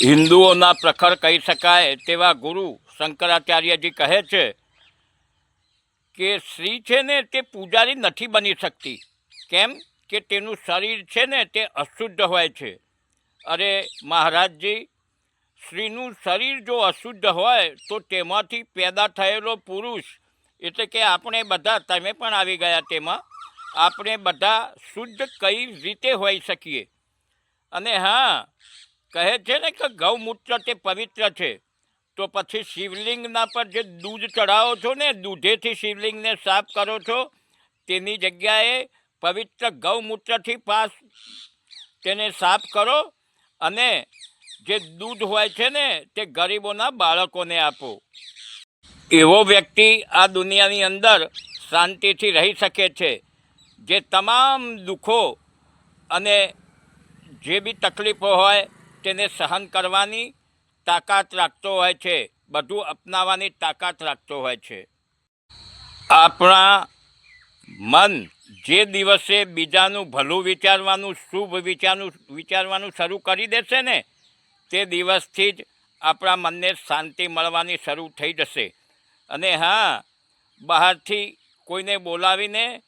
હિન્દુઓના પ્રખર કહી શકાય તેવા ગુરુ શંકરાચાર્યજી કહે છે કે સ્ત્રી છે ને તે પૂજારી નથી બની શકતી. કેમ? કે તેનું શરીર છે ને તે અશુદ્ધ હોય છે. અરે મહારાજજી, સ્ત્રીનું શરીર જો અશુદ્ધ હોય તો તેમાંથી પેદા થયેલો પુરુષ, એટલે કે આપણે બધા, તમે પણ આવી ગયા તેમાં, આપણે બધા શુદ્ધ કઈ રીતે હોઈ શકીએ? અને હા કહે છે ને કે ગૌમૂત્ર તે પવિત્ર છે. તો પછી શિવલિંગના પર જે દૂધ ચડાવો છો ને, દૂધેથી શિવલિંગને સાફ કરો છો, તેની જગ્યાએ પવિત્ર ગૌમૂત્રથી પાસ તેને સાફ કરો અને જે દૂધ હોય છે ને, તે ગરીબોના બાળકોને આપો. એવો વ્યક્તિ આ દુનિયાની અંદર શાંતિથી રહી શકે છે, જે તમામ દુઃખો અને જે બી તકલીફો હોય તેને સહન કરવાની તાકાત રાખતો હોય છે. બધું અપનાવવાની તાકાત રાખતો હોય છે. આપણા મન જે દિવસે બીજાનું ભલું વિચારવાનું, શુભ વિચારનું, વિચારવાનું શરૂ કરી દેશે ને, તે દિવસથી જ આપણા મનને શાંતિ મળવાની શરૂ થઈ જશે. અને હા, બહારથી કોઈને બોલાવીને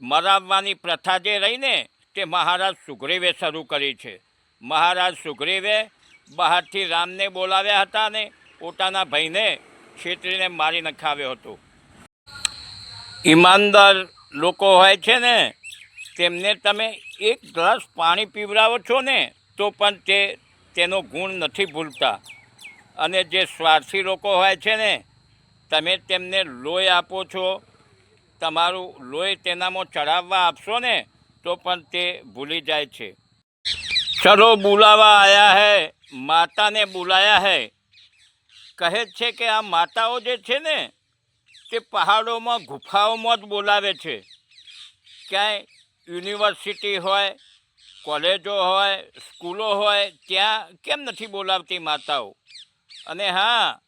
મરાવવાની પ્રથા જે રહીને તે મહારાજ સુગ્રીવે શરૂ કરી છે. મહારાજ સુગ્રીવે બહારથી રામને બોલાવ્યા હતા ને પોતાના ભાઈને છેતરીને મારી નખાવ્યો હતો. ઈમાનદાર લોકો હોય છે ને, તેમને તમે એક ગ્લાસ પાણી પીવડાવો છો ને, તો પણ તે તેનો ગુણ નથી ભૂલતા. અને જે સ્વાર્થી લોકો હોય છે ને, તમે તેમને લોહી આપો છો, તમારું લોહી તેનામાં ચડાવવા આપશો ને, તો પણ તે ભૂલી જાય છે. ચલો બોલાવા આયા હૈ માતાને બોલાયા હૈ કહે છે કે આ માતાઓ જે છે ને તે પહાડોમાં ગુફાઓમાં જ બોલાવે છે ક્યાંય યુનિવર્સિટી હોય કોલેજો હોય સ્કૂલો હોય ત્યાં કેમ નથી બોલાવતી માતાઓ અને હા,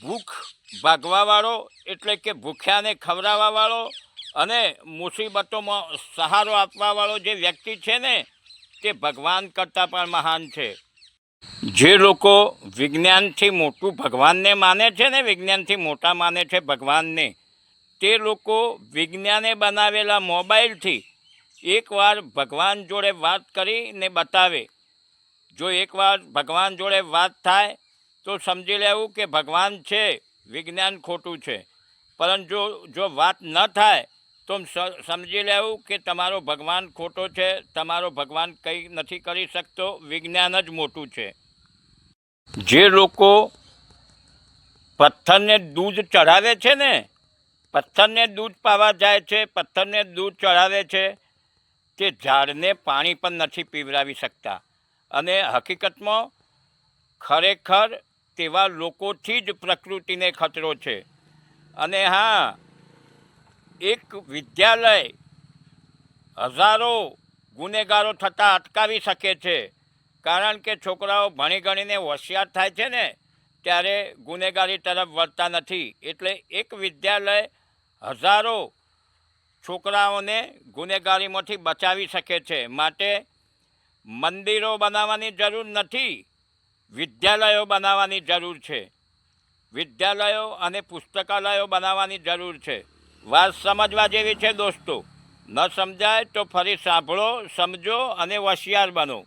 ભૂખ ભાગવાવાળો એટલે કે ભૂખ્યાને ખવડાવવાવાળો અને મુસીબતોમાં સહારો આપવાવાળો જે વ્યક્તિ છે ને તે ભગવાન કરતાં પણ મહાન છે. જે લોકો વિજ્ઞાનથી મોટું ભગવાનને માને છે ને વિજ્ઞાનથી મોટા માને છે ભગવાનને, તે લોકો વિજ્ઞાને બનાવેલા મોબાઈલથી એકવાર ભગવાન જોડે વાત કરીને બતાવે. જો એકવાર ભગવાન જોડે વાત થાય, તો સમજી લેવું કે ભગવાન છે, વિજ્ઞાન ખોટું છે. પરંતુ જો વાત ન થાય તો સમજી લેવું કે તમારો ભગવાન ખોટો છે તમારો ભગવાન કંઈ નથી કરી શકતો વિજ્ઞાન જ મોટું છે જે લોકો પથ્થરને દૂધ ચઢાવે છે ને પથ્થરને દૂધ પાવા જાય છે પથ્થરને દૂધ ચઢાવે છે તે ઝાડને પાણી પણ નથી પીવડાવી શકતા. અને હકીકતમાં ખરેખર તેવા લોકોથી જ પ્રકૃતિને ખતરો છે. અને હા એક વિદ્યાલય હજારો ગુનેગારો થતાં અટકાવી શકે છે. કારણ કે છોકરાઓ ભણી ગણીને હોશિયાર થાય છે ને, ત્યારે ગુનેગારી તરફ વળતા નથી. એટલે એક વિદ્યાલય હજારો છોકરાઓને ગુનેગારીમાંથી બચાવી શકે છે. માટે મંદિરો બનાવવાની જરૂર નથી, વિદ્યાલયો બનાવવાની જરૂર છે. વિદ્યાલયો અને પુસ્તકાલયો બનાવવાની જરૂર છે. વાત સમજવા જેવી છે દોસ્તો. ન સમજાય તો ફરી સાંભળો સમજો અને હોશિયાર બનો.